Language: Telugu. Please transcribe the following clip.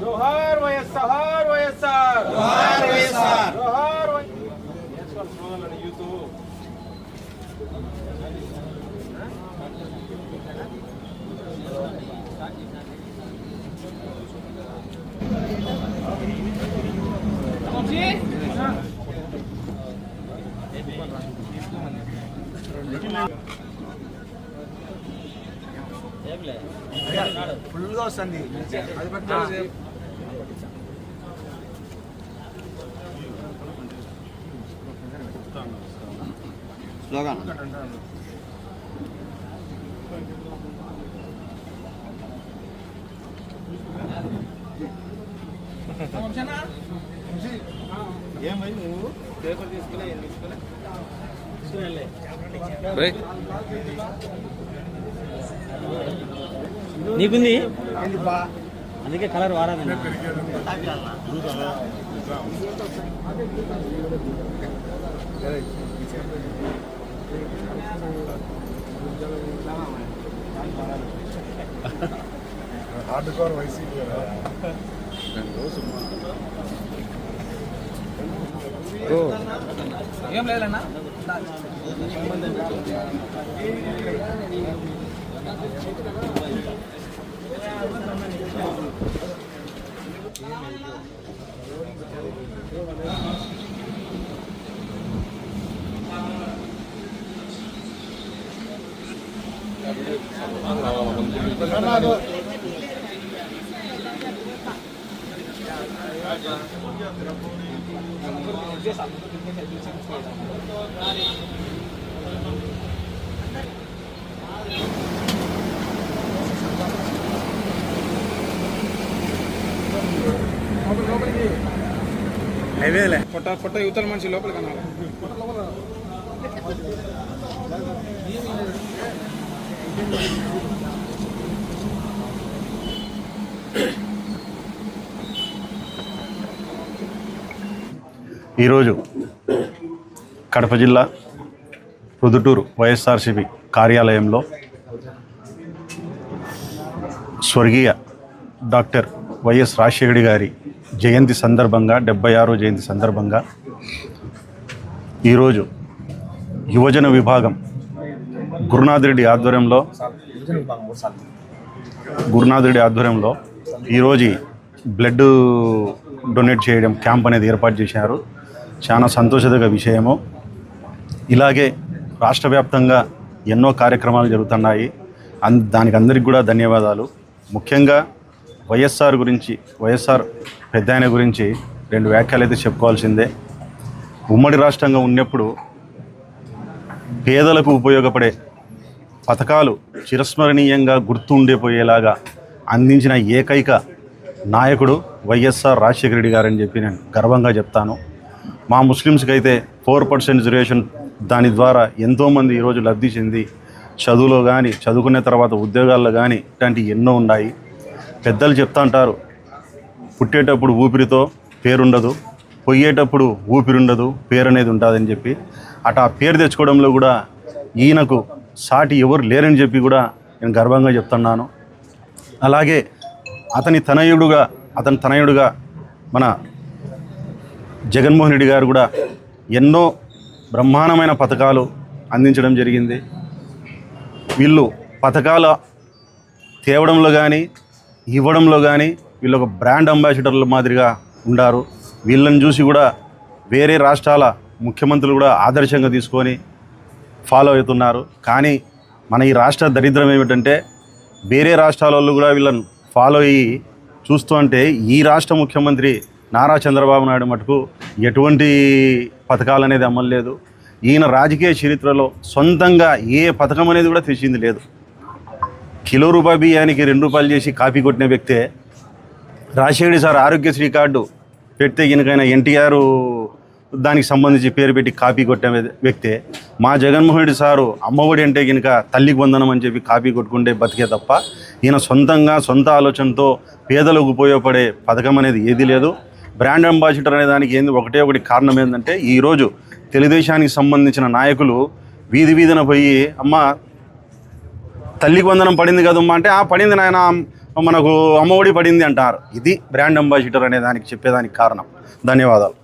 జోహార్ వైఎస్ఆర్ వైఎస్ఆర్ జోహార్ వైఎస్ఆర్. వస్తుంది. అది పట్టుకోవాలి స్లోగాన్ ఏమై నువ్వు? పేపర్ తీసుకుని ఏం తీసుకుని? నీకుంది? అందుకే కలర్ వాడాలి హార్డ్ కోర్ వైసీపీ ఏం లేదన్నా? Gracias. పొట్ట పొట్ట యువతల మనిషి లోపల కనాలి ఈరోజు కడప జిల్లా రుదుటూరు వైఎస్ఆర్సిపి కార్యాలయంలో స్వర్గీయ డాక్టర్ వైఎస్ రాజశేఖరి గారి జయంతి సందర్భంగా డెబ్బై ఆరో జయంతి సందర్భంగా ఈరోజు యువజన విభాగం గురునాథ్ రెడ్డి ఆధ్వర్యంలో గురునాథరెడ్డి ఆధ్వర్యంలో ఈరోజు బ్లడ్ డొనేట్ చేయడం క్యాంప్ అనేది ఏర్పాటు చేశారు. చాలా సంతోషదగ విషయము. ఇలాగే రాష్ట్ర వ్యాప్తంగా ఎన్నో కార్యక్రమాలు జరుగుతున్నాయి. అన్ దానికి అందరికి కూడా ధన్యవాదాలు. ముఖ్యంగా వైఎస్ఆర్ గురించి వైఎస్ఆర్ పెద్ద ఆయన గురించి రెండు వ్యాఖ్యలు అయితే చెప్పుకోవాల్సిందే. ఉమ్మడి రాష్ట్రంగా ఉన్నప్పుడు పేదలకు ఉపయోగపడే పథకాలు చిరస్మరణీయంగా గుర్తు ఉండిపోయేలాగా అందించిన ఏకైక నాయకుడు వైఎస్ఆర్ రాజశేఖర రెడ్డి గారని చెప్పి నేను గర్వంగా చెప్తాను. మా ముస్లిమ్స్కి అయితే ఫోర్ పర్సెంట్ రిజర్వేషన్ దాని ద్వారా ఎంతోమంది ఈరోజు లబ్ధి చెంది చదువులో కానీ చదువుకునే తర్వాత ఉద్యోగాల్లో కానీ ఇట్లాంటివి ఎన్నో ఉన్నాయి. పెద్దలు చెప్తా ఉంటారు పుట్టేటప్పుడు ఊపిరితో పేరుండదు పొయ్యేటప్పుడు ఊపిరుండదు పేరు అనేది ఉంటుందని చెప్పి అటు ఆ పేరు తెచ్చుకోవడంలో కూడా ఈయనకు సాటి ఎవరు లేరని చెప్పి కూడా నేను గర్వంగా చెప్తున్నాను. అలాగే అతని తనయుడుగా అతని తనయుడుగా మన జగన్మోహన్ రెడ్డి గారు కూడా ఎన్నో బ్రహ్మాండమైన పథకాలు అందించడం జరిగింది. వీళ్ళు పథకాల తేవడంలో కానీ ఇవ్వడంలో కానీ వీళ్ళు ఒక బ్రాండ్ అంబాసిడర్ల మాదిరిగా ఉండారు. వీళ్ళని చూసి కూడా వేరే రాష్ట్రాల ముఖ్యమంత్రులు కూడా ఆదర్శంగా తీసుకొని ఫాలో అవుతున్నారు. కానీ మన ఈ రాష్ట్ర దరిద్రం ఏమిటంటే వేరే రాష్ట్రాల వాళ్ళు కూడా వీళ్ళని ఫాలో అయ్యి చూస్తూ అంటే ఈ రాష్ట్ర ముఖ్యమంత్రి నారా చంద్రబాబు నాయుడు మటుకు ఎటువంటి పథకాలు అనేది అమలు లేదు. ఈయన రాజకీయ చరిత్రలో సొంతంగా ఏ పథకం అనేది కూడా తెచ్చింది లేదు. కిలో రూపాయి బియ్యానికి రెండు రూపాయలు చేసి కాపీ కొట్టిన వ్యక్తే రాజశేఖరి సార్ ఆరోగ్యశ్రీ కార్డు పెడితే ఈయనకైనా ఎన్టీఆర్ దానికి సంబంధించి పేరు పెట్టి కాపీ కొట్టే వ్యక్తే. మా జగన్మోహన్ రెడ్డి సారు అమ్మఒడి అంటే కనుక తల్లికి వందనం అని చెప్పి కాపీ కొట్టుకుంటే బతికే తప్ప ఈయన సొంతంగా సొంత ఆలోచనతో పేదలకు ఉపయోగపడే పథకం అనేది ఏది లేదు. బ్రాండ్ అంబాసిడర్ అనే దానికి ఏంది? ఒకటే ఒకటి కారణం ఏంటంటే ఈరోజు తెలుగుదేశానికి సంబంధించిన నాయకులు వీధి వీధిన పోయి అమ్మ తల్లికి వందనం పడింది కదమ్మా అంటే ఆ పడింది నాయన మనకు అమ్మఒడి పడింది అంటారు. ఇది బ్రాండ్ అంబాసిడర్ అనే దానికి చెప్పేదానికి కారణం. ధన్యవాదాలు.